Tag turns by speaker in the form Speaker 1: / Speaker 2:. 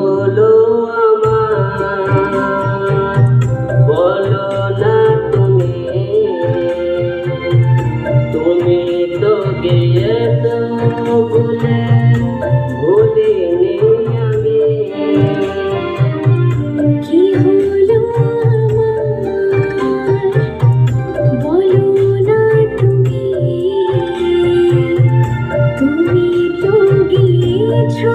Speaker 1: হলো আমার, বলো না তুমি। তুমি তো গিয়েছ ভুলে ভুলিনি আমি।
Speaker 2: কি হলো বলো না তুমি। তুমি তো গিয়েছো